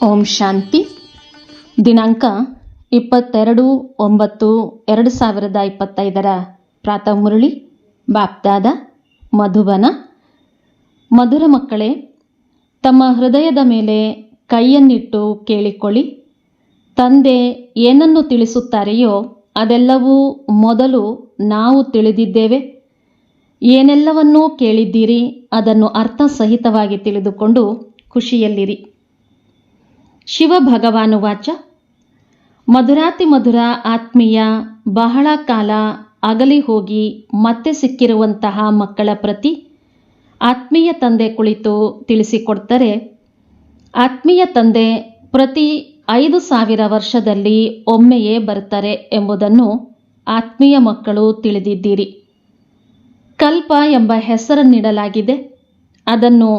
ಓಂ ಶಾಂತಿ. ದಿನಾಂಕ ಇಪ್ಪತ್ತೆರಡು ಒಂಬತ್ತು ಎರಡು ಸಾವಿರದ ಇಪ್ಪತ್ತೈದರ ಪ್ರಾತಃ ಮುರಳಿ ಬಾಪ್ದಾದ ಮಧುಬನ. ಮಧುರ ಮಕ್ಕಳೇ, ತಮ್ಮ ಹೃದಯದ ಮೇಲೆ ಕೈಯನ್ನಿಟ್ಟು ಕೇಳಿಕೊಳ್ಳಿ. ತಂದೆ ಏನನ್ನು ತಿಳಿಸುತ್ತಾರೆಯೋ ಅದೆಲ್ಲವೂ ಮೊದಲು ನಾವು ತಿಳಿದಿದ್ದೇವೆ. ಏನೆಲ್ಲವನ್ನೂ ಕೇಳಿದ್ದೀರಿ ಅದನ್ನು ಅರ್ಥಸಹಿತವಾಗಿ ತಿಳಿದುಕೊಂಡು ಖುಷಿಯಲ್ಲಿರಿ. ಶಿವ ಭಗವಾನುವಾಚ ಮಧುರಾತಿ ಮಧುರ ಆತ್ಮೀಯ, ಬಹಳ ಕಾಲ ಅಗಲಿ ಹೋಗಿ ಮತ್ತೆ ಸಿಕ್ಕಿರುವಂತಹ ಮಕ್ಕಳ ಪ್ರತಿ ಆತ್ಮೀಯ ತಂದೆ ಕುಳಿತು ತಿಳಿಸಿಕೊಡ್ತಾರೆ. ಆತ್ಮೀಯ ತಂದೆ ಪ್ರತಿ ಐದು ಸಾವಿರ ವರ್ಷದಲ್ಲಿ ಒಮ್ಮೆಯೇ ಬರ್ತಾರೆ ಎಂಬುದನ್ನು ಆತ್ಮೀಯ ಮಕ್ಕಳು ತಿಳಿದಿದ್ದೀರಿ. ಕಲ್ಪ ಎಂಬ ಹೆಸರನ್ನಿಡಲಾಗಿದೆ. ಅದನ್ನು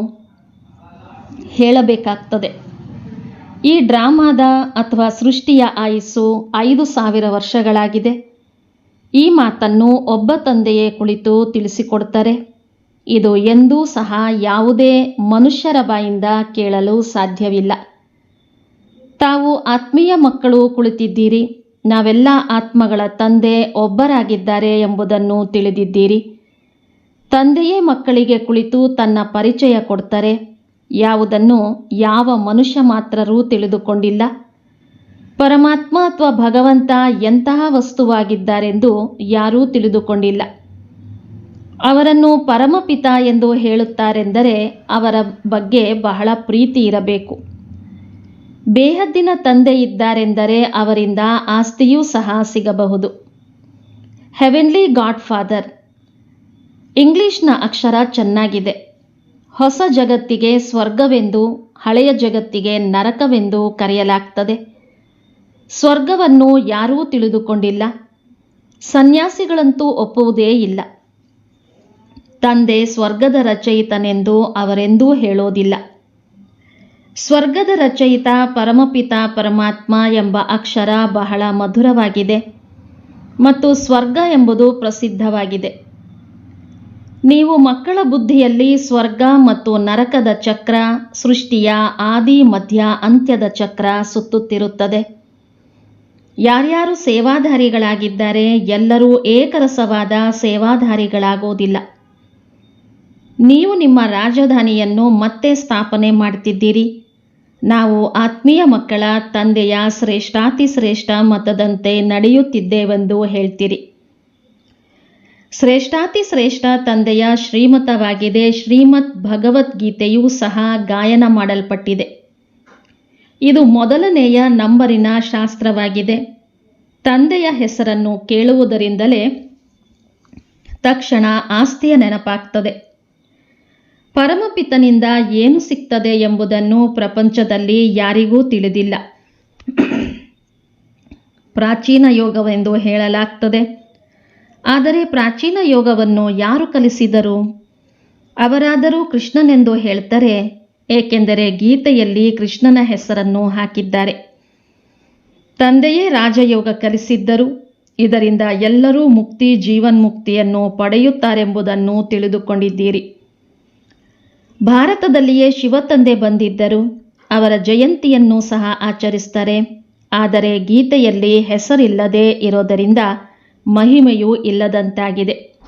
ಹೇಳಬೇಕಾಗ್ತದೆ. ಈ ಡ್ರಾಮಾದ ಅಥವಾ ಸೃಷ್ಟಿಯ ಆಯುಸ್ಸು ಐದು ಸಾವಿರ ವರ್ಷಗಳಾಗಿದೆ. ಈ ಮಾತನ್ನು ಒಬ್ಬ ತಂದೆಯೇ ಕುಳಿತು ತಿಳಿಸಿಕೊಡ್ತಾರೆ ಇದು ಎಂದೂ ಸಹ ಯಾವುದೇ ಮನುಷ್ಯರ ಬಾಯಿಂದ ಕೇಳಲು ಸಾಧ್ಯವಿಲ್ಲ. ತಾವು ಆತ್ಮೀಯ ಮಕ್ಕಳು ಕುಳಿತಿದ್ದೀರಿ. ನಾವೆಲ್ಲ ಆತ್ಮಗಳ ತಂದೆ ಒಬ್ಬರಾಗಿದ್ದಾರೆ ಎಂಬುದನ್ನು ತಿಳಿದಿದ್ದೀರಿ. ತಂದೆಯೇ ಮಕ್ಕಳಿಗೆ ಕುಳಿತು ತನ್ನ ಪರಿಚಯ ಕೊಡ್ತಾರೆ. ಯಾವುದನ್ನು ಯಾವ ಮನುಷ್ಯ ಮಾತ್ರರೂ ತಿಳಿದುಕೊಂಡಿಲ್ಲ. ಪರಮಾತ್ಮ ಅಥವಾ ಭಗವಂತ ಎಂತಹ ವಸ್ತುವಾಗಿದ್ದಾರೆಂದು ಯಾರೂ ತಿಳಿದುಕೊಂಡಿಲ್ಲ. ಅವರನ್ನು ಪರಮಪಿತ ಎಂದು ಹೇಳುತ್ತಾರೆಂದರೆ ಅವರ ಬಗ್ಗೆ ಬಹಳ ಪ್ರೀತಿ ಇರಬೇಕು. ಬೇಹದ್ದಿನ ತಂದೆ ಇದ್ದಾರೆಂದರೆ ಅವರಿಂದ ಆಸ್ತಿಯೂ ಸಹ ಸಿಗಬಹುದು. ಹೆವೆನ್ಲಿ ಗಾಡ್ ಫಾದರ್ ಇಂಗ್ಲಿಷ್ನ ಅಕ್ಷರ ಚೆನ್ನಾಗಿದೆ. ಹೊಸ ಜಗತ್ತಿಗೆ ಸ್ವರ್ಗವೆಂದು, ಹಳೆಯ ಜಗತ್ತಿಗೆ ನರಕವೆಂದು ಕರೆಯಲಾಗ್ತದೆ. ಸ್ವರ್ಗವನ್ನು ಯಾರೂ ತಿಳಿದುಕೊಂಡಿಲ್ಲ. ಸನ್ಯಾಸಿಗಳಂತೂ ಒಪ್ಪುವುದೇ ಇಲ್ಲ. ತಂದೆ ಸ್ವರ್ಗದ ರಚಯಿತನೆಂದು ಅವರೆಂದೂ ಹೇಳೋದಿಲ್ಲ. ಸ್ವರ್ಗದ ರಚಯಿತ ಪರಮಪಿತ ಪರಮಾತ್ಮ ಎಂಬ ಅಕ್ಷರ ಬಹಳ ಮಧುರವಾಗಿದೆ ಮತ್ತು ಸ್ವರ್ಗ ಎಂಬುದು ಪ್ರಸಿದ್ಧವಾಗಿದೆ. ನೀವು ಮಕ್ಕಳ ಬುದ್ಧಿಯಲ್ಲಿ ಸ್ವರ್ಗ ಮತ್ತು ನರಕದ ಚಕ್ರ, ಸೃಷ್ಟಿಯ ಆದಿ, ಮಧ್ಯ, ಅಂತ್ಯದ ಚಕ್ರ ಸುತ್ತುತ್ತಿರುತ್ತದೆ. ಯಾರ್ಯಾರು ಸೇವಾಧಾರಿಗಳಾಗಿದ್ದಾರೆ, ಎಲ್ಲರೂ ಏಕರಸವಾದ ಸೇವಾಧಾರಿಗಳಾಗೋದಿಲ್ಲ. ನೀವು ನಿಮ್ಮ ರಾಜಧಾನಿಯನ್ನು ಮತ್ತೆ ಸ್ಥಾಪನೆ ಮಾಡ್ತಿದ್ದೀರಿ. ನಾವು ಆತ್ಮೀಯ ಮಕ್ಕಳ, ತಂದೆಯ ಶ್ರೇಷ್ಠಾತಿ ಶ್ರೇಷ್ಠ ಮತದಂತೆ ನಡೆಯುತ್ತಿದ್ದೇವೆಂದು ಹೇಳ್ತೀರಿ. ಶ್ರೇಷ್ಠಾತಿ ಶ್ರೇಷ್ಠ ತಂದೆಯ ಶ್ರೀಮತವಾಗಿದೆ. ಶ್ರೀಮತ್ ಭಗವದ್ಗೀತೆಯೂ ಸಹ ಗಾಯನ ಮಾಡಲ್ಪಟ್ಟಿದೆ. ಇದು ಮೊದಲನೆಯ ನಂಬರಿನ ಶಾಸ್ತ್ರವಾಗಿದೆ. ತಂದೆಯ ಹೆಸರನ್ನು ಕೇಳುವುದರಿಂದಲೇ ತಕ್ಷಣ ಆಸ್ತಿಯ ನೆನಪಾಗ್ತದೆ. ಪರಮಪಿತನಿಂದ ಏನು ಸಿಗ್ತದೆ ಎಂಬುದನ್ನು ಪ್ರಪಂಚದಲ್ಲಿ ಯಾರಿಗೂ ತಿಳಿದಿಲ್ಲ. ಪ್ರಾಚೀನ ಯೋಗವೆಂದು ಹೇಳಲಾಗ್ತದೆ. ಆದರೆ ಪ್ರಾಚೀನ ಯೋಗವನ್ನು ಯಾರು ಕಲಿಸಿದರು? ಅವರಾದರೂ ಕೃಷ್ಣನೆಂದು ಹೇಳ್ತಾರೆ, ಏಕೆಂದರೆ ಗೀತೆಯಲ್ಲಿ ಕೃಷ್ಣನ ಹೆಸರನ್ನು ಹಾಕಿದ್ದಾರೆ. ತಂದೆಯೇ ರಾಜಯೋಗ ಕಲಿಸಿದ್ದರು. ಇದರಿಂದ ಎಲ್ಲರೂ ಮುಕ್ತಿ ಜೀವನ್ಮುಕ್ತಿಯನ್ನು ಪಡೆಯುತ್ತಾರೆಂಬುದನ್ನು ತಿಳಿದುಕೊಂಡಿದ್ದೀರಿ. ಭಾರತದಲ್ಲಿಯೇ ಶಿವತಂದೆ ಬಂದಿದ್ದರು. ಅವರ ಜಯಂತಿಯನ್ನು ಸಹ ಆಚರಿಸ್ತಾರೆ. ಆದರೆ ಗೀತೆಯಲ್ಲಿ ಹೆಸರಿಲ್ಲದೆ ಇರೋದರಿಂದ ಮಹಿಮೆಯೂ ಇಲ್ಲದಂತಾಗಿದೆ.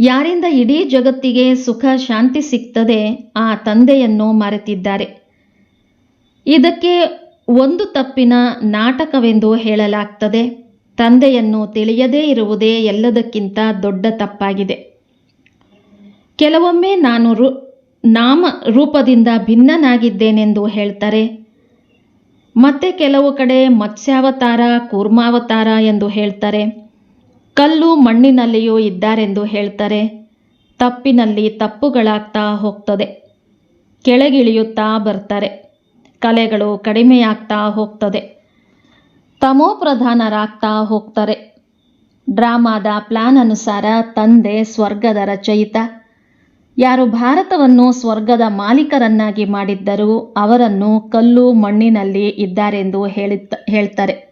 ಯಾರಿಂದ ಇಡೀ ಜಗತ್ತಿಗೆ ಸುಖ, ಶಾಂತಿ ಸಿಗ್ತದೆ, ಆ ತಂದೆಯನ್ನು ಮರೆತಿದ್ದಾರೆ. ಇದಕ್ಕೆ ಒಂದು ತಪ್ಪಿನ ನಾಟಕವೆಂದು ಹೇಳಲಾಗ್ತದೆ. ತಂದೆಯನ್ನು ತಿಳಿಯದೇ ಇರುವುದೇ ಎಲ್ಲದಕ್ಕಿಂತ ದೊಡ್ಡ ತಪ್ಪಾಗಿದೆ. ಕೆಲವೊಮ್ಮೆ ನಾನು ರು, ನಾಮ ರೂಪದಿಂದ ಭಿನ್ನನಾಗಿದ್ದೇನೆಂದು ಹೇಳ್ತಾರೆ. ಮತ್ತೆ ಕೆಲವು ಕಡೆ ಮತ್ಸ್ಯಾವತಾರ, ಕೂರ್ಮಾವತಾರ ಎಂದು ಹೇಳ್ತಾರೆ. ಕಲ್ಲು ಮಣ್ಣಿನಲ್ಲಿಯೂ ಇದ್ದಾರೆಂದು ಹೇಳ್ತಾರೆ. ತಪ್ಪಿನಲ್ಲಿ ತಪ್ಪುಗಳಾಗ್ತಾ ಹೋಗ್ತದೆ. ಕೆಳಗಿಳಿಯುತ್ತಾ ಬರ್ತಾರೆ. ಕಲೆಗಳು ಕಡಿಮೆಯಾಗ್ತಾ ಹೋಗ್ತದೆ. ತಮೋಪ್ರಧಾನರಾಗ್ತಾ ಹೋಗ್ತಾರೆ. ಡ್ರಾಮಾದ ಪ್ಲಾನ್ ಅನುಸಾರ ತಂದೆ ಸ್ವರ್ಗದ ರಚಯಿತ. ಯಾರು ಭಾರತವನ್ನು ಸ್ವರ್ಗದ ಮಾಲೀಕರನ್ನಾಗಿ ಮಾಡಿದ್ದರೂ ಅವರನ್ನು ಕಲ್ಲು ಮಣ್ಣಿನಲ್ಲಿ ಇದ್ದಾರೆಂದು ಹೇಳುತ್ತ, ಹೇಳ್ತಾರೆ.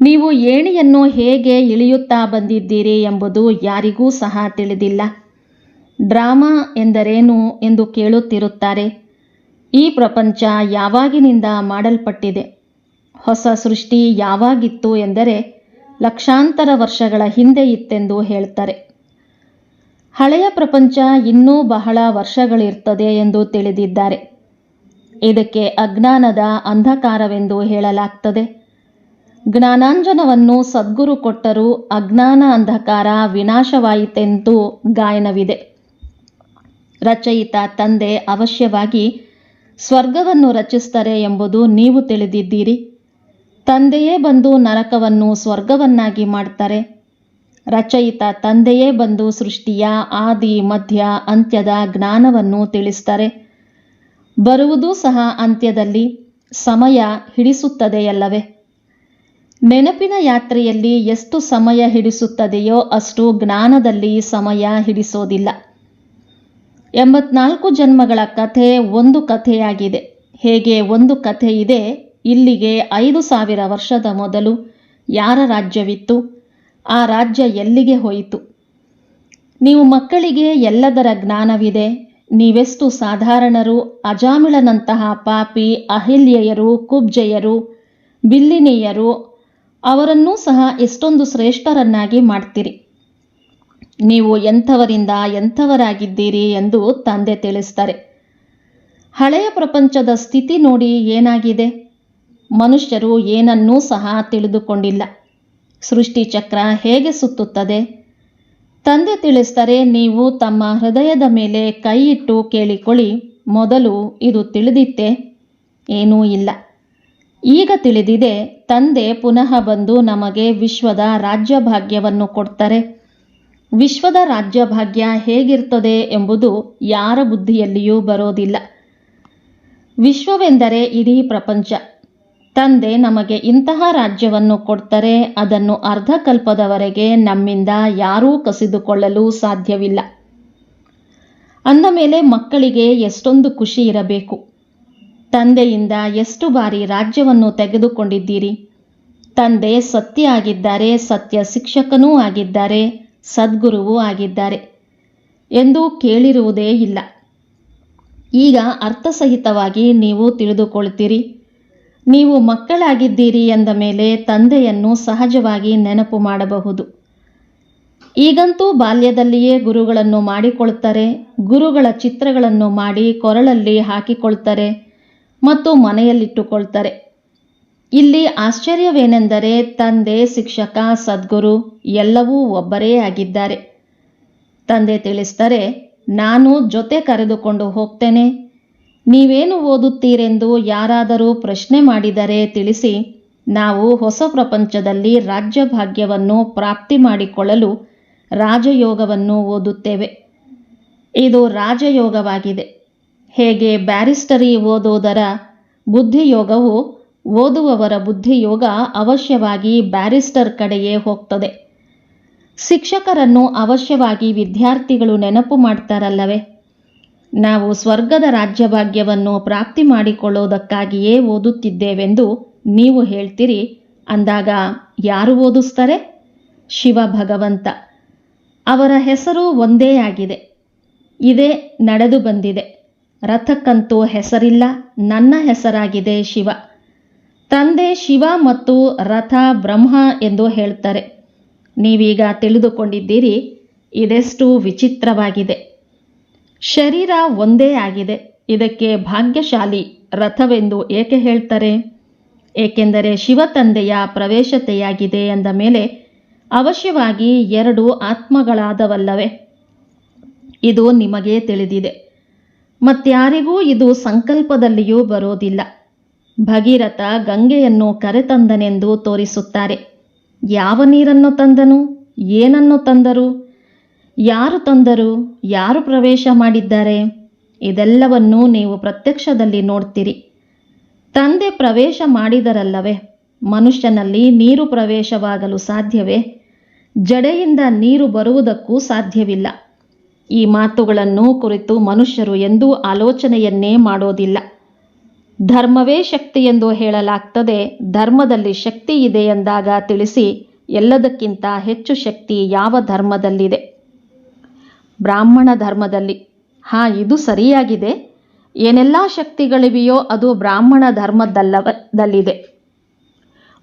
ನೀವು ಏಣಿಯನ್ನು ಹೇಗೆ ಇಳಿಯುತ್ತಾ ಬಂದಿದ್ದೀರಿ ಎಂಬುದು ಯಾರಿಗೂ ಸಹ ತಿಳಿದಿಲ್ಲ. ಡ್ರಾಮಾ ಎಂದರೇನು ಎಂದು ಕೇಳುತ್ತಿರುತ್ತಾರೆ. ಈ ಪ್ರಪಂಚ ಯಾವಾಗಿನಿಂದ ಮಾಡಲ್ಪಟ್ಟಿದೆ? ಹೊಸ ಸೃಷ್ಟಿ ಯಾವಾಗಿತ್ತು ಎಂದರೆ ಲಕ್ಷಾಂತರ ವರ್ಷಗಳ ಹಿಂದೆ ಇತ್ತೆಂದು ಹೇಳ್ತಾರೆ. ಹಳೆಯ ಪ್ರಪಂಚ ಇನ್ನೂ ಬಹಳ ವರ್ಷಗಳಿರ್ತದೆ ಎಂದು ತಿಳಿದಿದ್ದಾರೆ. ಇದಕ್ಕೆ ಅಜ್ಞಾನದ ಅಂಧಕಾರವೆಂದು ಹೇಳಲಾಗ್ತದೆ. ಜ್ಞಾನಾಂಜನವನ್ನು ಸದ್ಗುರು ಕೊಟ್ಟರೂ ಅಜ್ಞಾನ ಅಂಧಕಾರ ವಿನಾಶವಾಯಿತೆಂದು ಗಾಯನವಿದೆ. ರಚಯಿತ ತಂದೆ ಅವಶ್ಯವಾಗಿ ಸ್ವರ್ಗವನ್ನು ರಚಿಸ್ತಾರೆ ಎಂಬುದು ನೀವು ತಿಳಿದಿದ್ದೀರಿ. ತಂದೆಯೇ ಬಂದು ನರಕವನ್ನು ಸ್ವರ್ಗವನ್ನಾಗಿ ಮಾಡ್ತಾರೆ. ರಚಯಿತ ತಂದೆಯೇ ಬಂದು ಸೃಷ್ಟಿಯ ಆದಿ, ಮಧ್ಯ, ಅಂತ್ಯದ ಜ್ಞಾನವನ್ನು ತಿಳಿಸ್ತಾರೆ ಬರುವುದೂ ಸಹ ಅಂತ್ಯದಲ್ಲಿ ಸಮಯ ಹಿಡಿಸುತ್ತದೆಯಲ್ಲವೇ? ನೆನಪಿನ ಯಾತ್ರೆಯಲ್ಲಿ ಎಷ್ಟು ಸಮಯ ಹಿಡಿಸುತ್ತದೆಯೋ ಅಷ್ಟು ಜ್ಞಾನದಲ್ಲಿ ಸಮಯ ಹಿಡಿಸೋದಿಲ್ಲ. ಎಂಬತ್ನಾಲ್ಕು ಜನ್ಮಗಳ ಕಥೆ ಒಂದು ಕಥೆಯಾಗಿದೆ. ಹೇಗೆ ಒಂದು ಕಥೆ ಇದೆ ಇಲ್ಲಿಗೆ ಐದು ಸಾವಿರ ವರ್ಷದ ಮೊದಲು ಯಾರ ರಾಜ್ಯವಿತ್ತು? ಆ ರಾಜ್ಯ ಎಲ್ಲಿಗೆ ಹೋಯಿತು? ನೀವು ಮಕ್ಕಳಿಗೆ ಎಲ್ಲದರ ಜ್ಞಾನವಿದೆ. ನೀವೆಷ್ಟು ಸಾಧಾರಣರು ಅಜಾಮಿಳನಂತಹ ಪಾಪಿ, ಅಹಿಲ್ಯೆಯರು, ಕುಬ್ಜೆಯರು, ಬಿಲ್ಲಿನಿಯರು, ಅವರನ್ನೂ ಸಹ ಎಷ್ಟೊಂದು ಶ್ರೇಷ್ಠರನ್ನಾಗಿ ಮಾಡ್ತೀರಿ. ನೀವು ಎಂಥವರಿಂದ ಎಂಥವರಾಗಿದ್ದೀರಿ ಎಂದು ತಂದೆ ತಿಳಿಸ್ತಾರೆ. ಹಳೆಯ ಪ್ರಪಂಚದ ಸ್ಥಿತಿ ನೋಡಿ ಏನಾಗಿದೆ? ಮನುಷ್ಯರು ಏನನ್ನೂ ಸಹ ತಿಳಿದುಕೊಂಡಿಲ್ಲ. ಸೃಷ್ಟಿ ಚಕ್ರ ಹೇಗೆ ಸುತ್ತುತ್ತದೆ? ತಂದೆ ತಿಳಿಸ್ತಾರೆ ನೀವು ತಮ್ಮ ಹೃದಯದ ಮೇಲೆ ಕೈ ಇಟ್ಟು ಕೇಳಿಕೊಳ್ಳಿ. ಮೊದಲು ಇದು ತಿಳಿದಿತ್ತೆ. ಏನೂ ಇಲ್ಲ. ಈಗ ತಿಳಿದಿದೆ, ತಂದೆ ಪುನಃ ಬಂದು ನಮಗೆ ವಿಶ್ವದ ರಾಜ್ಯಭಾಗ್ಯವನ್ನು ಕೊಡ್ತಾರೆ. ವಿಶ್ವದ ರಾಜ್ಯಭಾಗ್ಯ ಹೇಗಿರ್ತದೆ ಎಂಬುದು ಯಾರ ಬುದ್ಧಿಯಲ್ಲಿಯೂ ಬರೋದಿಲ್ಲ. ವಿಶ್ವವೆಂದರೆ ಇಡೀ ಪ್ರಪಂಚ. ತಂದೆ ನಮಗೆ ಇಂತಹ ರಾಜ್ಯವನ್ನು ಕೊಡ್ತಾರೆ, ಅದನ್ನು ಅರ್ಧಕಲ್ಪದವರೆಗೆ ನಮ್ಮಿಂದ ಯಾರೂ ಕಸಿದುಕೊಳ್ಳಲು ಸಾಧ್ಯವಿಲ್ಲ. ಅಂದ ಮೇಲೆ ಮಕ್ಕಳಿಗೆ ಎಷ್ಟೊಂದು ಖುಷಿ ಇರಬೇಕು. ತಂದೆಯಿಂದ ಎಷ್ಟು ಬಾರಿ ರಾಜ್ಯವನ್ನು ತೆಗೆದುಕೊಂಡಿದ್ದೀರಿ? ತಂದೆ ಸತ್ಯ ಆಗಿದ್ದಾರೆ ಸತ್ಯ ಶಿಕ್ಷಕನೂ ಆಗಿದ್ದಾರೆ, ಸದ್ಗುರುವೂ ಆಗಿದ್ದಾರೆ ಎಂದು ಕೇಳಿರುವುದೇ ಇಲ್ಲ. ಈಗ ಅರ್ಥಸಹಿತವಾಗಿ ನೀವು ತಿಳಿದುಕೊಳ್ತೀರಿ. ನೀವು ಮಕ್ಕಳಾಗಿದ್ದೀರಿ ಎಂದ ಮೇಲೆ ತಂದೆಯನ್ನು ಸಹಜವಾಗಿ ನೆನಪು ಮಾಡಬಹುದು. ಈಗಂತೂ ಬಾಲ್ಯದಲ್ಲಿಯೇ ಗುರುಗಳನ್ನು ಮಾಡಿಕೊಳ್ತಾರೆ ಗುರುಗಳ ಚಿತ್ರಗಳನ್ನು ಮಾಡಿ ಕೊರಳಲ್ಲಿ ಹಾಕಿಕೊಳ್ತಾರೆ ಮತ್ತು ಮನೆಯಲ್ಲಿಟ್ಟುಕೊಳ್ತಾರೆ ಇಲ್ಲಿ ಆಶ್ಚರ್ಯವೇನೆಂದರೆ ತಂದೆ, ಶಿಕ್ಷಕ, ಸದ್ಗುರು ಎಲ್ಲವೂ ಒಬ್ಬರೇ ಆಗಿದ್ದಾರೆ. ತಂದೆ ತಿಳಿಸ್ತಾರೆ ನಾನು ಜೊತೆ ಕರೆದುಕೊಂಡು ಹೋಗ್ತೇನೆ ನೀವೇನು ಓದುತ್ತೀರೆಂದು ಯಾರಾದರೂ ಪ್ರಶ್ನೆ ಮಾಡಿದರೆ ತಿಳಿಸಿ. ನಾವು ಹೊಸ ಪ್ರಪಂಚದಲ್ಲಿ ರಾಜ್ಯಭಾಗ್ಯವನ್ನು ಪ್ರಾಪ್ತಿ ಮಾಡಿಕೊಳ್ಳಲು ರಾಜಯೋಗವನ್ನು ಓದುತ್ತೇವೆ. ಇದು ರಾಜಯೋಗವಾಗಿದೆ. ಹೇಗೆ ಬ್ಯಾರಿಸ್ಟರಿ ಓದುವುದರ ಬುದ್ಧಿಯೋಗವು ಓದುವವರ ಬುದ್ಧಿಯೋಗ ಅವಶ್ಯವಾಗಿ ಬ್ಯಾರಿಸ್ಟರ್ ಕಡೆಯೇ ಹೋಗ್ತದೆ. ಶಿಕ್ಷಕರನ್ನು ಅವಶ್ಯವಾಗಿ ವಿದ್ಯಾರ್ಥಿಗಳು ನೆನಪು ಮಾಡ್ತಾರಲ್ಲವೇ? ನಾವು ಸ್ವರ್ಗದ ರಾಜ್ಯಭಾಗ್ಯವನ್ನು ಪ್ರಾಪ್ತಿ ಮಾಡಿಕೊಳ್ಳುವುದಕ್ಕಾಗಿಯೇ ಓದುತ್ತಿದ್ದೇವೆಂದು ನೀವು ಹೇಳ್ತೀರಿ. ಅಂದಾಗ ಯಾರು ಓದಿಸ್ತಾರೆ? ಶಿವ ಭಗವಂತ ಅವರ ಹೆಸರು ಒಂದೇ ಆಗಿದೆ. ಇದೇ ನಡೆದು ಬಂದಿದೆ. ರಥಕ್ಕಂತೂ ಹೆಸರಿಲ್ಲ, ನನ್ನ ಹೆಸರಾಗಿದೆ ಶಿವ. ತಂದೆ ಶಿವ ಮತ್ತು ರಥ ಬ್ರಹ್ಮ ಎಂದು ಹೇಳ್ತಾರೆ. ನೀವೀಗ ತಿಳಿದುಕೊಂಡಿದ್ದೀರಿ, ಇದೆಷ್ಟು ವಿಚಿತ್ರವಾಗಿದೆ. ಶರೀರ ಒಂದೇ ಆಗಿದೆ. ಇದಕ್ಕೆ ಭಾಗ್ಯಶಾಲಿ ರಥವೆಂದು ಏಕೆ ಹೇಳ್ತಾರೆ? ಏಕೆಂದರೆ ಶಿವತಂದೆಯ ಪ್ರವೇಶತೆಯಾಗಿದೆ ಎಂದ ಮೇಲೆ ಅವಶ್ಯವಾಗಿ ಎರಡು ಆತ್ಮಗಳಾದವಲ್ಲವೇ? ಇದು ನಿಮಗೆ ತಿಳಿದಿದೆ. ಮತ್ಯಾರಿಗೂ ಇದು ಸಂಕಲ್ಪದಲ್ಲಿಯೂ ಬರೋದಿಲ್ಲ. ಭಗೀರಥ ಗಂಗೆಯನ್ನು ಕರೆತಂದನೆಂದು ತೋರಿಸುತ್ತಾರೆ. ಯಾವ ನೀರನ್ನು ತಂದನು? ಏನನ್ನು ತಂದರು? ಯಾರು ತಂದರು, ಯಾರು ಪ್ರವೇಶ ಮಾಡಿದ್ದಾರೆ, ಇದೆಲ್ಲವನ್ನೂ ನೀವು ಪ್ರತ್ಯಕ್ಷದಲ್ಲಿ ನೋಡ್ತೀರಿ. ತಂದೆ ಪ್ರವೇಶ ಮಾಡಿದರಲ್ಲವೇ, ಮನುಷ್ಯನಲ್ಲಿ ನೀರು ಪ್ರವೇಶವಾಗಲು ಸಾಧ್ಯವೇ? ಜಡೆಯಿಂದ ನೀರು ಬರುವುದಕ್ಕೂ ಸಾಧ್ಯವಿಲ್ಲ. ಈ ಮಾತುಗಳನ್ನು ಕುರಿತು ಮನುಷ್ಯರು ಎಂದೂ ಆಲೋಚನೆಯನ್ನೇ ಮಾಡೋದಿಲ್ಲ. ಧರ್ಮವೇ ಶಕ್ತಿ ಎಂದು ಹೇಳಲಾಗ್ತದೆ, ಧರ್ಮದಲ್ಲಿ ಶಕ್ತಿ ಇದೆ ಎಂದಾಗ ತಿಳಿಸಿ, ಎಲ್ಲದಕ್ಕಿಂತ ಹೆಚ್ಚು ಶಕ್ತಿ ಯಾವ ಧರ್ಮದಲ್ಲಿದೆ? ಬ್ರಾಹ್ಮಣ ಧರ್ಮದಲ್ಲಿ. ಹಾ, ಇದು ಸರಿಯಾಗಿದೆ. ಏನೆಲ್ಲ ಶಕ್ತಿಗಳಿವೆಯೋ ಅದು ಬ್ರಾಹ್ಮಣ ಧರ್ಮದಲ್ಲವದಲ್ಲಿದೆ.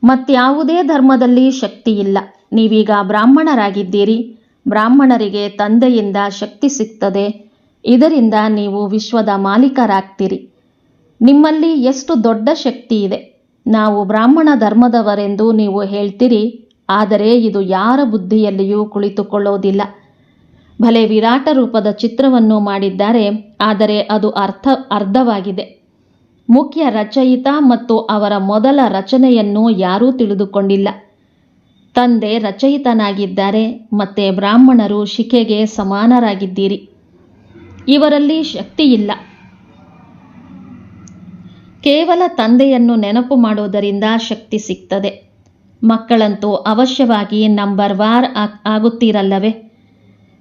ಮತ್ಯಾವುದೇ ಧರ್ಮದಲ್ಲಿ ಶಕ್ತಿ ಇಲ್ಲ ನೀವೀಗ ಬ್ರಾಹ್ಮಣರಾಗಿದ್ದೀರಿ. ಬ್ರಾಹ್ಮಣರಿಗೆ ತಂದೆಯಿಂದ ಶಕ್ತಿ ಸಿಗ್ತದೆ. ಇದರಿಂದ ನೀವು ವಿಶ್ವದ ಮಾಲೀಕರಾಗ್ತೀರಿ. ನಿಮ್ಮಲ್ಲಿ ಎಷ್ಟು ದೊಡ್ಡ ಶಕ್ತಿ ಇದೆ ನಾವು ಬ್ರಾಹ್ಮಣ ಧರ್ಮದವರೆಂದು ನೀವು ಹೇಳ್ತೀರಿ. ಆದರೆ ಇದು ಯಾರ ಬುದ್ಧಿಯಲ್ಲಿಯೂ ಕುಳಿತುಕೊಳ್ಳೋದಿಲ್ಲ. ಭಲೆ ವಿರಾಟ ರೂಪದ ಚಿತ್ರವನ್ನು ಮಾಡಿದ್ದಾರೆ, ಆದರೆ ಅದು ಅರ್ಥ, ಅರ್ಧವಾಗಿದೆ. ಮುಖ್ಯ ರಚಯಿತ ಮತ್ತು ಅವರ ಮೊದಲ ರಚನೆಯನ್ನು ಯಾರೂ ತಿಳಿದುಕೊಂಡಿಲ್ಲ. ತಂದೆ ರಚಯಿತನಾಗಿದ್ದಾರೆ, ಮತ್ತೆ ಬ್ರಾಹ್ಮಣರು ಶಿಖೆಗೆ ಸಮಾನರಾಗಿದ್ದೀರಿ. ಇವರಲ್ಲಿ ಶಕ್ತಿ ಇಲ್ಲ ಕೇವಲ ತಂದೆಯನ್ನು ನೆನಪು ಮಾಡೋದರಿಂದ ಶಕ್ತಿ ಸಿಗ್ತದೆ. ಮಕ್ಕಳಂತೂ ಅವಶ್ಯವಾಗಿ ನಂಬರ್ ವಾರ್ ಆಗುತ್ತೀರಲ್ಲವೇ?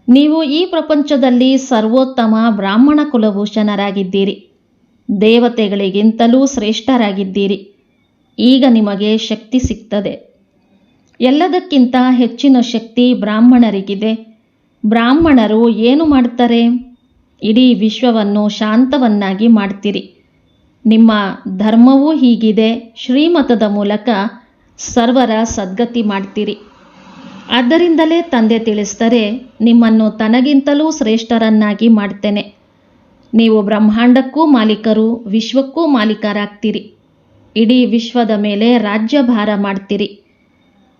ನೀವು ಈ ಪ್ರಪಂಚದಲ್ಲಿ ಸರ್ವೋತ್ತಮ ಬ್ರಾಹ್ಮಣ ಕುಲಭೂಷಣರಾಗಿದ್ದೀರಿ. ದೇವತೆಗಳಿಗಿಂತಲೂ ಶ್ರೇಷ್ಠರಾಗಿದ್ದೀರಿ. ಈಗ ನಿಮಗೆ ಶಕ್ತಿ ಸಿಗ್ತದೆ. ಎಲ್ಲದಕ್ಕಿಂತ ಹೆಚ್ಚಿನ ಶಕ್ತಿ ಬ್ರಾಹ್ಮಣರಿಗಿದೆ. ಬ್ರಾಹ್ಮಣರು ಏನು ಮಾಡ್ತಾರೆ? ಇಡೀ ವಿಶ್ವವನ್ನು ಶಾಂತವನ್ನಾಗಿ ಮಾಡ್ತೀರಿ. ನಿಮ್ಮ ಧರ್ಮವೂ ಹೀಗಿದೆ. ಶ್ರೀಮತದ ಮೂಲಕ ಸರ್ವರ ಸದ್ಗತಿ ಮಾಡ್ತೀರಿ. ಆದ್ದರಿಂದಲೇ ತಂದೆ ತಿಳಿಸ್ತಾರೆ ನಿಮ್ಮನ್ನು ತನಗಿಂತಲೂ ಶ್ರೇಷ್ಠರನ್ನಾಗಿ ಮಾಡ್ತೇನೆ. ನೀವು ಬ್ರಹ್ಮಾಂಡಕ್ಕೂ ಮಾಲೀಕರು, ವಿಶ್ವಕ್ಕೂ ಮಾಲೀಕರಾಗ್ತೀರಿ. ಇಡೀ ವಿಶ್ವದ ಮೇಲೆ ರಾಜ್ಯಭಾರ ಮಾಡ್ತೀರಿ.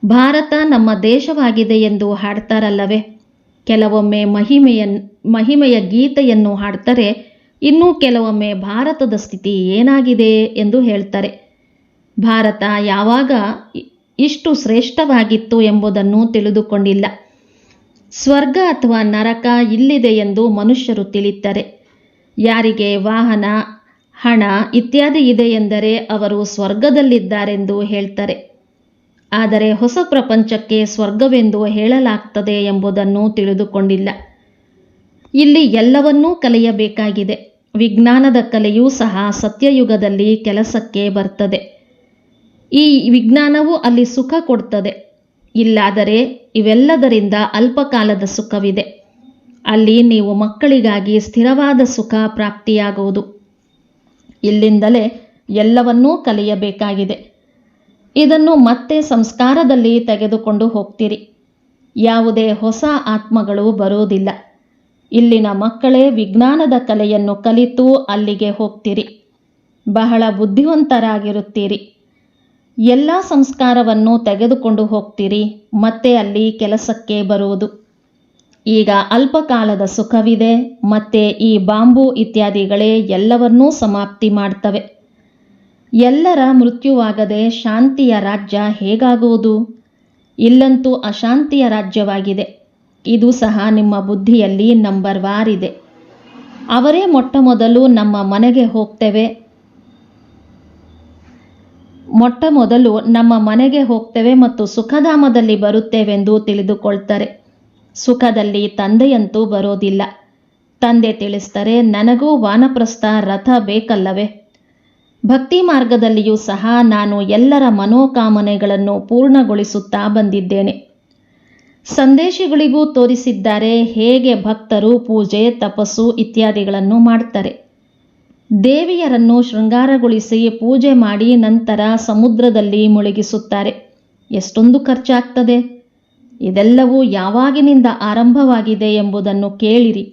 ಭಾರತ ನಮ್ಮ ದೇಶವಾಗಿದೆ ಎಂದು ಹಾಡ್ತಾರಲ್ಲವೇ. ಕೆಲವೊಮ್ಮೆ ಮಹಿಮೆಯ ಮಹಿಮೆಯ ಗೀತೆಯನ್ನು ಹಾಡ್ತಾರೆ, ಇನ್ನೂ ಕೆಲವೊಮ್ಮೆ ಭಾರತದ ಸ್ಥಿತಿ ಏನಾಗಿದೆ ಎಂದು ಹೇಳ್ತಾರೆ. ಭಾರತ ಯಾವಾಗ ಇಷ್ಟು ಶ್ರೇಷ್ಠವಾಗಿತ್ತು ಎಂಬುದನ್ನು ತಿಳಿದುಕೊಂಡಿಲ್ಲ. ಸ್ವರ್ಗ ಅಥವಾ ನರಕ ಇಲ್ಲಿದೆ ಎಂದು ಮನುಷ್ಯರು ತಿಳಿತಾರೆ. ಯಾರಿಗೆ ವಾಹನ, ಹಣ ಇತ್ಯಾದಿ ಇದೆ ಎಂದರೆ ಅವರು ಸ್ವರ್ಗದಲ್ಲಿದ್ದಾರೆಂದು ಹೇಳ್ತಾರೆ. ಆದರೆ ಹೊಸ ಪ್ರಪಂಚಕ್ಕೆ ಸ್ವರ್ಗವೆಂದು ಹೇಳಲಾಗ್ತದೆ ಎಂಬುದನ್ನು ತಿಳಿದುಕೊಂಡಿಲ್ಲ. ಇಲ್ಲಿ ಎಲ್ಲವನ್ನೂ ಕಲಿಯಬೇಕಾಗಿದೆ. ವಿಜ್ಞಾನದ ಕಲೆಯೂ ಸಹ ಸತ್ಯಯುಗದಲ್ಲಿ ಕೆಲಸಕ್ಕೆ ಬರ್ತದೆ. ಈ ವಿಜ್ಞಾನವು ಅಲ್ಲಿ ಸುಖ ಕೊಡ್ತದೆ. ಇಲ್ಲಾದರೆ ಇವೆಲ್ಲದರಿಂದ ಅಲ್ಪಕಾಲದ ಸುಖವಿದೆ. ಅಲ್ಲಿ ನೀವು ಮಕ್ಕಳಿಗಾಗಿ ಸ್ಥಿರವಾದ ಸುಖ ಪ್ರಾಪ್ತಿಯಾಗುವುದು. ಇಲ್ಲಿಂದಲೇ ಎಲ್ಲವನ್ನೂ ಕಲಿಯಬೇಕಾಗಿದೆ. ಇದನ್ನು ಮತ್ತೆ ಸಂಸ್ಕಾರದಲ್ಲಿ ತೆಗೆದುಕೊಂಡು ಹೋಗ್ತೀರಿ. ಯಾವುದೇ ಹೊಸ ಆತ್ಮಗಳು ಬರುವುದಿಲ್ಲ. ಇಲ್ಲಿನ ಮಕ್ಕಳೇ ವಿಜ್ಞಾನದ ಕಲೆಯನ್ನು ಕಲಿತು ಅಲ್ಲಿಗೆ ಹೋಗ್ತೀರಿ. ಬಹಳ ಬುದ್ಧಿವಂತರಾಗಿರುತ್ತೀರಿ. ಎಲ್ಲ ಸಂಸ್ಕಾರವನ್ನು ತೆಗೆದುಕೊಂಡು ಹೋಗ್ತೀರಿ, ಮತ್ತೆ ಅಲ್ಲಿ ಕೆಲಸಕ್ಕೆ ಬರುವುದು. ಈಗ ಅಲ್ಪಕಾಲದ ಸುಖವಿದೆ, ಮತ್ತೆ ಈ ಬಾಂಬು ಇತ್ಯಾದಿಗಳೇ ಎಲ್ಲವನ್ನೂ ಸಮಾಪ್ತಿ ಮಾಡ್ತವೆ. ಎಲ್ಲರ ಮೃತ್ಯುವಾಗದೆ ಶಾಂತಿಯ ರಾಜ್ಯ ಹೇಗಾಗುವುದು? ಇಲ್ಲಂತೂ ಅಶಾಂತಿಯ ರಾಜ್ಯವಾಗಿದೆ. ಇದು ಸಹ ನಿಮ್ಮ ಬುದ್ಧಿಯಲ್ಲಿ ನಂಬರ್ ವಾರಿದೆ ಅವರೇ ಮೊಟ್ಟ ಮೊದಲು ನಮ್ಮ ಮನೆಗೆ ಹೋಗ್ತೇವೆ. ಮೊಟ್ಟ ಮೊದಲು ನಮ್ಮ ಮನೆಗೆ ಹೋಗ್ತೇವೆ ಮತ್ತು ಸುಖಧಾಮದಲ್ಲಿ ಬರುತ್ತೇವೆಂದು ತಿಳಿದುಕೊಳ್ತಾರೆ. ಸುಖದಲ್ಲಿ ತಂದೆಯಂತೂ ಬರೋದಿಲ್ಲ. ತಂದೆ ತಿಳಿಸ್ತಾರೆ ನನಗೂ ವಾನಪ್ರಸ್ಥ ರಥ ಬೇಕಲ್ಲವೇ? ಭಕ್ತಿ ಮಾರ್ಗದಲ್ಲಿಯೂ ಸಹ ನಾನು ಎಲ್ಲರ ಮನೋಕಾಮನೆಗಳನ್ನು ಪೂರ್ಣಗೊಳಿಸುತ್ತಾ ಬಂದಿದ್ದೇನೆ. ಸಂದೇಶಗಳಿಗೂ ತೋರಿಸಿದ್ದಾರೆ ಹೇಗೆ ಭಕ್ತರು ಪೂಜೆ, ತಪಸ್ಸು ಇತ್ಯಾದಿಗಳನ್ನು ಮಾಡ್ತಾರೆ. ದೇವಿಯರನ್ನು ಶೃಂಗಾರಗೊಳಿಸಿ ಪೂಜೆ ಮಾಡಿ ನಂತರ ಸಮುದ್ರದಲ್ಲಿ ಮುಳುಗಿಸುತ್ತಾರೆ. ಎಷ್ಟೊಂದು ಖರ್ಚಾಗ್ತದೆ? ಇದೆಲ್ಲವೂ ಯಾವಾಗಿನಿಂದ ಆರಂಭವಾಗಿದೆ ಎಂಬುದನ್ನು ಕೇಳಿರಿ.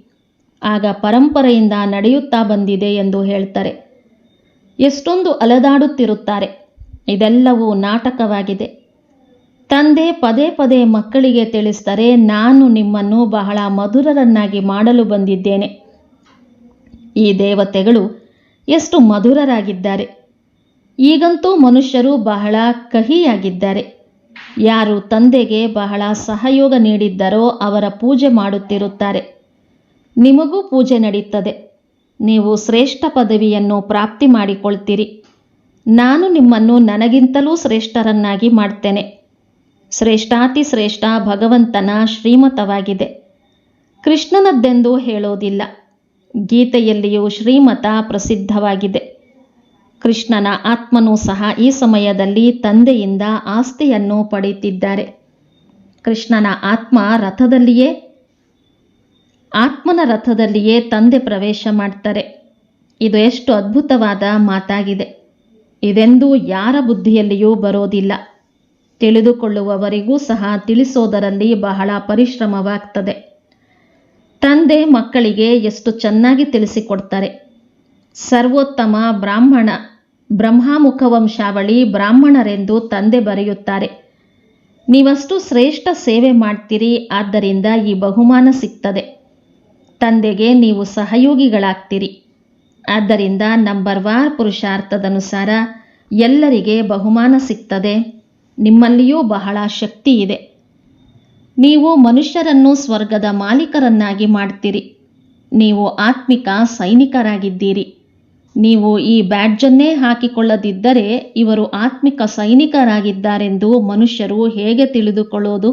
ಆಗ ಪರಂಪರೆಯಿಂದ ನಡೆಯುತ್ತಾ ಬಂದಿದೆ ಎಂದು ಹೇಳ್ತಾರೆ. ಎಷ್ಟೊಂದು ಅಲದಾಡುತ್ತಿರುತ್ತಾರೆ. ಇದೆಲ್ಲವೂ ನಾಟಕವಾಗಿದೆ. ತಂದೆ ಪದೇ ಪದೇ ಮಕ್ಕಳಿಗೆ ತಿಳಿಸ್ತಾರೆ ನಾನು ನಿಮ್ಮನ್ನು ಬಹಳ ಮಧುರರನ್ನಾಗಿ ಮಾಡಲು ಬಂದಿದ್ದೇನೆ. ಈ ದೇವತೆಗಳು ಎಷ್ಟು ಮಧುರರಾಗಿದ್ದಾರೆ. ಈಗಂತೂ ಮನುಷ್ಯರು ಬಹಳ ಕಹಿಯಾಗಿದ್ದಾರೆ. ಯಾರು ತಂದೆಗೆ ಬಹಳ ಸಹಯೋಗ ನೀಡಿದ್ದರೋ ಅವರ ಪೂಜೆ ಮಾಡುತ್ತಿರುತ್ತಾರೆ. ನಿಮಗೂ ಪೂಜೆ ನಡೆಯುತ್ತದೆ ನೀವು ಶ್ರೇಷ್ಠ ಪದವಿಯನ್ನು ಪ್ರಾಪ್ತಿ ಮಾಡಿಕೊಳ್ತೀರಿ. ನಾನು ನಿಮ್ಮನ್ನು ನನಗಿಂತಲೂ ಶ್ರೇಷ್ಠರನ್ನಾಗಿ ಮಾಡ್ತೇನೆ. ಶ್ರೇಷ್ಠಾತಿ ಶ್ರೇಷ್ಠ ಭಗವಂತನ ಶ್ರೀಮತವಾಗಿದೆ. ಕೃಷ್ಣನದ್ದೆಂದು ಹೇಳೋದಿಲ್ಲ. ಗೀತೆಯಲ್ಲಿಯೂ ಶ್ರೀಮತ ಪ್ರಸಿದ್ಧವಾಗಿದೆ. ಕೃಷ್ಣನ ಆತ್ಮನೂ ಸಹ ಈ ಸಮಯದಲ್ಲಿ ತಂದೆಯಿಂದ ಆಸ್ತಿಯನ್ನು ಪಡೆಯುತ್ತಿದ್ದಾರೆ. ಕೃಷ್ಣನ ಆತ್ಮ ರಥದಲ್ಲಿಯೇ, ಆತ್ಮನ ರಥದಲ್ಲಿಯೇ ತಂದೆ ಪ್ರವೇಶ ಮಾಡ್ತಾರೆ. ಇದು ಎಷ್ಟು ಅದ್ಭುತವಾದ ಮಾತಾಗಿದೆ. ಇದೆಂದೂ ಯಾರ ಬುದ್ಧಿಯಲ್ಲಿಯೂ ಬರೋದಿಲ್ಲ. ತಿಳಿದುಕೊಳ್ಳುವವರಿಗೂ ಸಹ ತಿಳಿಸೋದರಲ್ಲಿ ಬಹಳ ಪರಿಶ್ರಮವಾಗ್ತದೆ. ತಂದೆ ಮಕ್ಕಳಿಗೆ ಎಷ್ಟು ಚೆನ್ನಾಗಿ ತಿಳಿಸಿಕೊಡ್ತಾರೆ. ಸರ್ವೋತ್ತಮ ಬ್ರಾಹ್ಮಣ ಬ್ರಹ್ಮಾಮುಖ ವಂಶಾವಳಿ ಬ್ರಾಹ್ಮಣರೆಂದು ತಂದೆ ಬರೆಯುತ್ತಾರೆ. ನೀವಷ್ಟು ಶ್ರೇಷ್ಠ ಸೇವೆ ಮಾಡ್ತೀರಿ, ಆದ್ದರಿಂದ ಈ ಬಹುಮಾನ ಸಿಗ್ತದೆ. ತಂದೆಗೆ ನೀವು ಸಹಯೋಗಿಗಳಾಗ್ತೀರಿ. ಆದ್ದರಿಂದ ನಂಬರ್ ವಾರ್ ಪುರುಷಾರ್ಥದನುಸಾರ ಎಲ್ಲರಿಗೆ ಬಹುಮಾನ ಸಿಗ್ತದೆ. ನಿಮ್ಮಲ್ಲಿಯೂ ಬಹಳ ಶಕ್ತಿ ಇದೆ. ನೀವು ಮನುಷ್ಯರನ್ನು ಸ್ವರ್ಗದ ಮಾಲೀಕರನ್ನಾಗಿ ಮಾಡ್ತೀರಿ. ನೀವು ಆತ್ಮಿಕ ಸೈನಿಕರಾಗಿದ್ದೀರಿ. ನೀವು ಈ ಬ್ಯಾಡ್ಜನ್ನೇ ಹಾಕಿಕೊಳ್ಳದಿದ್ದರೆ ಇವರು ಆತ್ಮಿಕ ಸೈನಿಕರಾಗಿದ್ದಾರೆಂದು ಮನುಷ್ಯರು ಹೇಗೆ ತಿಳಿದುಕೊಳ್ಳೋದು?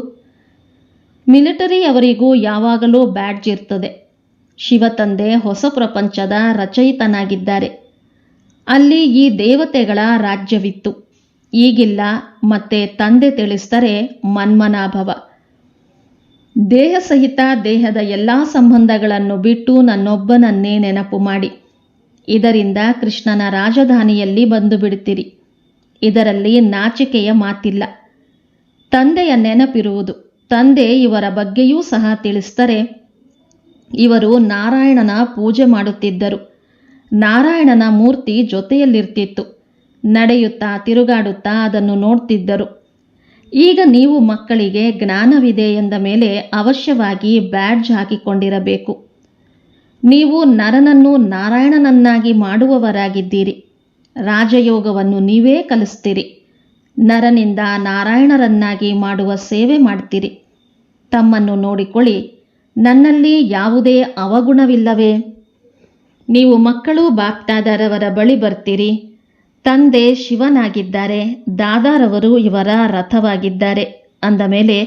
ಮಿಲಿಟರಿ ಅವರಿಗೂ ಯಾವಾಗಲೂ ಬ್ಯಾಡ್ಜ್ ಇರ್ತದೆ. ಶಿವತಂದೆ ಹೊಸ ಪ್ರಪಂಚದ ರಚಯಿತನಾಗಿದ್ದಾರೆ. ಅಲ್ಲಿ ಈ ದೇವತೆಗಳ ರಾಜ್ಯವಿತ್ತು. ಈಗಿಲ್ಲ, ಮತ್ತೆ ತಂದೆ ತಿಳಿಸ್ತಾರೆ ಮನ್ಮನಾಭವ. ದೇಹ ಸಹಿತ ದೇಹದ ಎಲ್ಲ ಸಂಬಂಧಗಳನ್ನು ಬಿಟ್ಟು ನನ್ನೊಬ್ಬನನ್ನೇ ನೆನಪು ಮಾಡಿ. ಇದರಿಂದ ಕೃಷ್ಣನ ರಾಜಧಾನಿಯಲ್ಲಿ ಬಂದು ಬಿಡುತ್ತೀರಿ. ಇದರಲ್ಲಿ ನಾಚಿಕೆಯ ಮಾತಿಲ್ಲ. ತಂದೆಯ ನೆನಪಿರುವುದು. ತಂದೆ ಇವರ ಬಗ್ಗೆಯೂ ಸಹ ತಿಳಿಸ್ತಾರೆ ಇವರು ನಾರಾಯಣನ ಪೂಜೆ ಮಾಡುತ್ತಿದ್ದರು. ನಾರಾಯಣನ ಮೂರ್ತಿ ಜೊತೆಯಲ್ಲಿರ್ತಿತ್ತು. ನಡೆಯುತ್ತಾ ತಿರುಗಾಡುತ್ತಾ ಅದನ್ನು ನೋಡ್ತಿದ್ದರು. ಈಗ ನೀವು ಮಕ್ಕಳಿಗೆ ಜ್ಞಾನವಿದೆ ಎಂದ ಮೇಲೆ ಅವಶ್ಯವಾಗಿ ಬ್ಯಾಡ್ಜ್ ಹಾಕಿಕೊಂಡಿರಬೇಕು. ನೀವು ನರನನ್ನು ನಾರಾಯಣನನ್ನಾಗಿ ಮಾಡುವವರಾಗಿದ್ದೀರಿ. ರಾಜಯೋಗವನ್ನು ನೀವೇ ಕಲಿಸ್ತೀರಿ. ನರನಿಂದ ನಾರಾಯಣರನ್ನಾಗಿ ಮಾಡುವ ಸೇವೆ ಮಾಡ್ತೀರಿ. ತಮ್ಮನ್ನು ನೋಡಿಕೊಳ್ಳಿ. ನನ್ನಲ್ಲಿ ಯಾವುದೇ ಅವಗುಣವಿಲ್ಲವೇ? ನೀವು ಮಕ್ಕಳು ಬಾಪ್ತಾದರವರ ಬಳಿ ಬರ್ತೀರಿ. ತಂದೆ ಶಿವನಾಗಿದ್ದಾರೆ, ದಾದಾರವರು ಇವರ ರಥವಾಗಿದ್ದಾರೆ. ಅಂದ ಮೇಲೆ,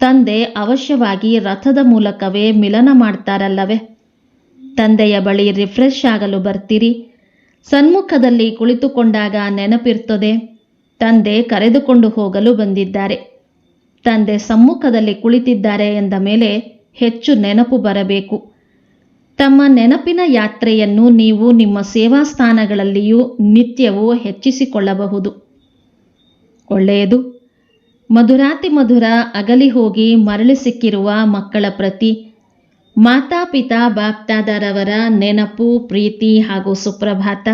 ತಂದೆ ಅವಶ್ಯವಾಗಿ ರಥದ ಮೂಲಕವೇ ಮಿಲನ ಮಾಡ್ತಾರಲ್ಲವೇ? ತಂದೆಯ ಬಳಿ ರಿಫ್ರೆಶ್ ಆಗಲು ಬರ್ತೀರಿ. ಸನ್ಮುಖದಲ್ಲಿ ಕುಳಿತುಕೊಂಡಾಗ ನೆನಪಿರ್ತದೆ, ತಂದೆ ಕರೆದುಕೊಂಡು ಹೋಗಲು ಬಂದಿದ್ದಾರೆ. ತಂದೆ ಸಮ್ಮುಖದಲ್ಲಿ ಕುಳಿತಿದ್ದಾರೆ ಎಂದ ಮೇಲೆ ಹೆಚ್ಚು ನೆನಪು ಬರಬೇಕು. ತಮ್ಮ ನೆನಪಿನ ಯಾತ್ರೆಯನ್ನು ನೀವು ನಿಮ್ಮ ಸೇವಾ ಸ್ಥಾನಗಳಲ್ಲಿಯೂ ನಿತ್ಯವೂ ಹೆಚ್ಚಿಸಿಕೊಳ್ಳಬಹುದು. ಒಳ್ಳೆಯದು. ಮಧುರಾತಿ ಮಧುರ ಅಗಲಿ ಹೋಗಿ ಮರಳಿ ಸಿಕ್ಕಿರುವ ಮಕ್ಕಳ ಪ್ರತಿ ಮಾತಾಪಿತಾ ಬಾಪ್ತಾದರವರ ನೆನಪು, ಪ್ರೀತಿ ಹಾಗೂ ಸುಪ್ರಭಾತ.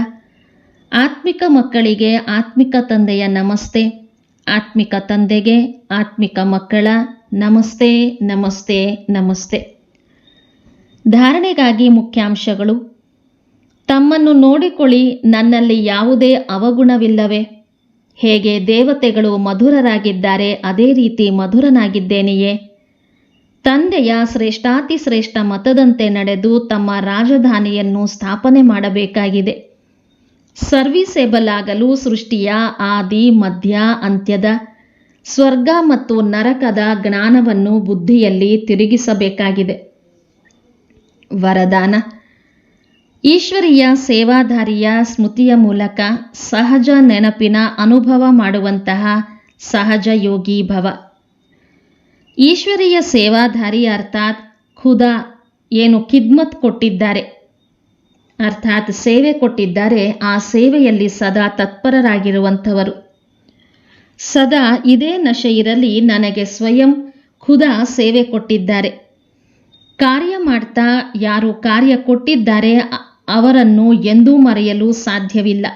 ಆತ್ಮಿಕ ಮಕ್ಕಳಿಗೆ ಆತ್ಮಿಕ ತಂದೆಯ ನಮಸ್ತೆ. ಆತ್ಮಿಕ ತಂದೆಗೆ ಆತ್ಮಿಕ ಮಕ್ಕಳ ನಮಸ್ತೆ ನಮಸ್ತೆ ನಮಸ್ತೆ. ಧಾರಣೆಗಾಗಿ ಮುಖ್ಯಾಂಶಗಳು. ತಮ್ಮನ್ನು ನೋಡಿಕೊಳ್ಳಿ, ನನ್ನಲ್ಲಿ ಯಾವುದೇ ಅವಗುಣವಿಲ್ಲವೇ. ಹೇಗೆ ದೇವತೆಗಳು ಮಧುರರಾಗಿದ್ದಾರೆ, ಅದೇ ರೀತಿ ಮಧುರನಾಗಿದ್ದೇನೆಯೇ. ತಂದೆಯ ಶ್ರೇಷ್ಠಾತಿ ಶ್ರೇಷ್ಠ ಮತದಂತೆ ನಡೆದು ತಮ್ಮ ರಾಜಧಾನಿಯನ್ನು ಸ್ಥಾಪನೆ ಮಾಡಬೇಕಾಗಿದೆ. ಸರ್ವಿಸೇಬಲ್ ಆಗಲು ಸೃಷ್ಟಿಯ ಆದಿ, ಮಧ್ಯ, ಅಂತ್ಯದ, ಸ್ವರ್ಗ ಮತ್ತು ನರಕದ ಜ್ಞಾನವನ್ನು ಬುದ್ಧಿಯಲ್ಲಿ ತಿರುಗಿಸಬೇಕಾಗಿದೆ. ವರದಾನ. ಈಶ್ವರೀಯ ಸೇವಾಧಾರಿಯ ಸ್ಮೃತಿಯ ಮೂಲಕ ಸಹಜ ನೆನಪಿನ ಅನುಭವ ಮಾಡುವಂತಹ ಸಹಜ ಯೋಗಿ ಭವ. ಈಶ್ವರೀಯ ಸೇವಾಧಾರಿ ಅರ್ಥಾತ್ ಖುದಾ ಏನು ಕಿದ್ಮತ್ ಕೊಟ್ಟಿದ್ದಾರೆ. ಅರ್ಥಾತ್ ಸೇವೆ ಕೊಟ್ಟಿದ್ದಾರೆ ಆ ಸೇವೆಯಲ್ಲಿ ಸದಾ ತತ್ಪರರಾಗಿರುವಂಥವರು. ಸದಾ ಇದೇ ನಶೆ ಇರಲಿ ನನಗೆ ಸ್ವಯಂ ಖುದಾ ಸೇವೆ ಕೊಟ್ಟಿದ್ದಾರೆ. ಕಾರ್ಯ ಮಾಡ್ತಾ ಯಾರು ಕಾರ್ಯ ಕೊಟ್ಟಿದ್ದಾರೆ ಅವರನ್ನು ಎಂದೂ ಮರೆಯಲು ಸಾಧ್ಯವಿಲ್ಲ.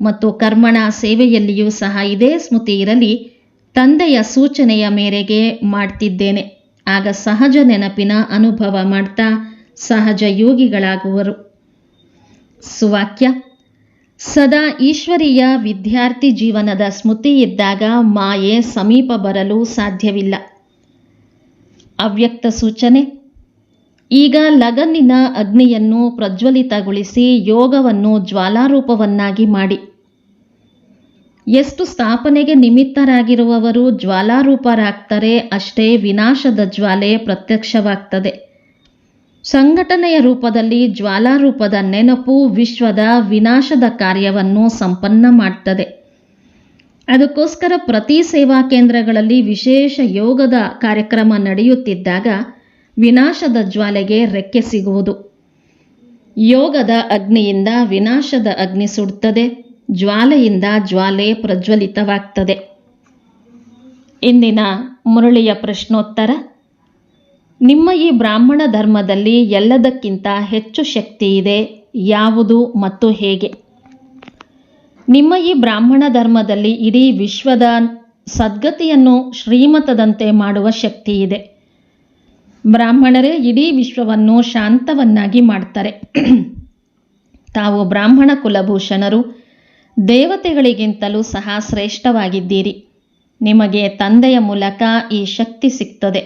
ಮತ್ತು ಕರ್ಮಣ ಸೇವೆಯಲ್ಲಿಯೂ ಸಹ ಇದೇ ಸ್ಮೃತಿ ಇರಲಿ, ತಂದೆಯ ಸೂಚನೆಯ ಮೇರೆಗೆ ಮಾಡ್ತಿದ್ದೇನೆ. ಆಗ ಸಹಜ ನೆನಪಿನ ಅನುಭವ ಮಾಡ್ತಾ ಸಹಜ ಯೋಗಿಗಳಾಗುವರು. ಸುವಾಕ್ಯ. ಸದಾ ಈಶ್ವರಿಯ ವಿದ್ಯಾರ್ಥಿ ಜೀವನದ ಸ್ಮೃತಿ ಇದ್ದಾಗ ಮಾಯೆ ಸಮೀಪ ಬರಲು ಸಾಧ್ಯವಿಲ್ಲ. ಅವ್ಯಕ್ತ ಸೂಚನೆ. ಈಗ ಲಗನ್ನಿನ ಅಗ್ನಿಯನ್ನು ಪ್ರಜ್ವಲಿತಗೊಳಿಸಿ ಯೋಗವನ್ನು ಜ್ವಾಲಾರೂಪವನ್ನಾಗಿ ಮಾಡಿ. ಎಷ್ಟು ಸ್ಥಾಪನೆಗೆ ನಿಮಿತ್ತರಾಗಿರುವವರು ಜ್ವಾಲಾರೂಪರಾಗ್ತಾರೆ, ಅಷ್ಟೇ ವಿನಾಶದ ಜ್ವಾಲೆ ಪ್ರತ್ಯಕ್ಷವಾಗ್ತದೆ. ಸಂಘಟನೆಯ ರೂಪದಲ್ಲಿ ಜ್ವಾಲಾರೂಪದ ನೆನಪು ವಿಶ್ವದ ವಿನಾಶದ ಕಾರ್ಯವನ್ನು ಸಂಪನ್ನ ಮಾಡ್ತದೆ. ಅದಕ್ಕೋಸ್ಕರ ಪ್ರತಿ ಸೇವಾ ಕೇಂದ್ರಗಳಲ್ಲಿ ವಿಶೇಷ ಯೋಗದ ಕಾರ್ಯಕ್ರಮ ನಡೆಯುತ್ತಿದ್ದಾಗ ವಿನಾಶದ ಜ್ವಾಲೆಗೆ ರೆಕ್ಕೆ ಸಿಗುವುದು. ಯೋಗದ ಅಗ್ನಿಯಿಂದ ವಿನಾಶದ ಅಗ್ನಿ ಸುಡುತ್ತದೆ ಜ್ವಾಲೆಯಿಂದ ಜ್ವಾಲೆ ಪ್ರಜ್ವಲಿತವಾಗ್ತದೆ. ಇಂದಿನ ಮುರಳಿಯ ಪ್ರಶ್ನೋತ್ತರ, ನಿಮ್ಮ ಈ ಬ್ರಾಹ್ಮಣ ಧರ್ಮದಲ್ಲಿ ಎಲ್ಲದಕ್ಕಿಂತ ಹೆಚ್ಚು ಶಕ್ತಿ ಇದೆ ಯಾವುದು ಮತ್ತು ಹೇಗೆ? ನಿಮ್ಮ ಈ ಬ್ರಾಹ್ಮಣ ಧರ್ಮದಲ್ಲಿ ಇಡೀ ವಿಶ್ವದ ಸದ್ಗತಿಯನ್ನು ಶ್ರೀಮತದಂತೆ ಮಾಡುವ ಶಕ್ತಿ ಇದೆ. ಬ್ರಾಹ್ಮಣರೇ, ಇಡೀ ವಿಶ್ವವನ್ನು ಶಾಂತವನ್ನಾಗಿ ಮಾಡ್ತಾರೆ. ತಾವು ಬ್ರಾಹ್ಮಣ ಕುಲಭೂಷಣರು, ದೇವತೆಗಳಿಗಿಂತಲೂ ಸಹ ಶ್ರೇಷ್ಠವಾಗಿದ್ದೀರಿ. ನಿಮಗೆ ತಂದೆಯ ಮೂಲಕ ಈ ಶಕ್ತಿ ಸಿಗ್ತದೆ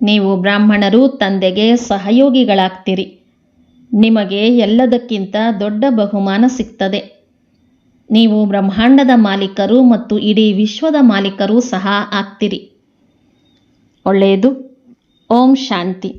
ನೀವು ಬ್ರಾಹ್ಮಣರು ತಂದೆಗೆ ಸಹಯೋಗಿಗಳಾಗ್ತೀರಿ. ನಿಮಗೆ ಎಲ್ಲದಕ್ಕಿಂತ ದೊಡ್ಡ ಬಹುಮಾನ ಸಿಗ್ತದೆ ನೀವು ಬ್ರಹ್ಮಾಂಡದ ಮಾಲೀಕರು ಮತ್ತು ಇಡೀ ವಿಶ್ವದ ಮಾಲೀಕರು ಸಹ ಆಗ್ತೀರಿ. ಒಳ್ಳೆಯದು. ಓಂ ಶಾಂತಿ